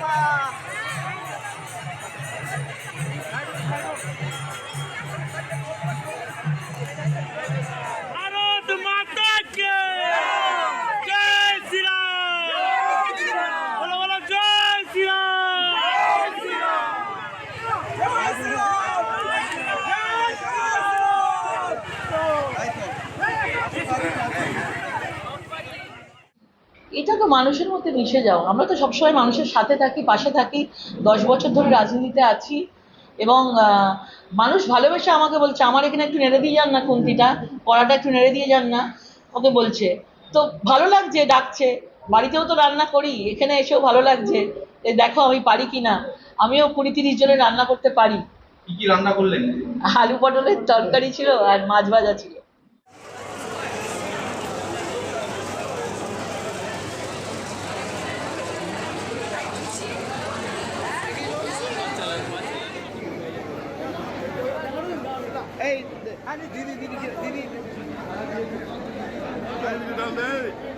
Bye. এটা তো মানুষের মধ্যে মিশে যাও। আমরা তো সবসময় মানুষের সাথে থাকি পাশে থাকি দশ বছর ধরে রাজনীতিতে আছি এবং মানুষ ভালোবেসে আমাকে বলছে আমার এখানে একটু নেড়ে দিয়ে যান না কুন্তিটা কড়াটা একটু নেড়ে দিয়ে যান না। ওকে বলছে তো ভালো লাগছে ডাকছে। বাড়িতেও তো রান্না করি এখানে এসেও ভালো লাগছে। দেখো আমি পারি কি না আমিও কুড়ি তিরিশ জনের রান্না করতে পারি। কি রান্না করলেন? আলু পটলের তরকারি ছিল আর মাছ ভাজা ছিল। Hey, hani diri diri diri. Gel bir dalga.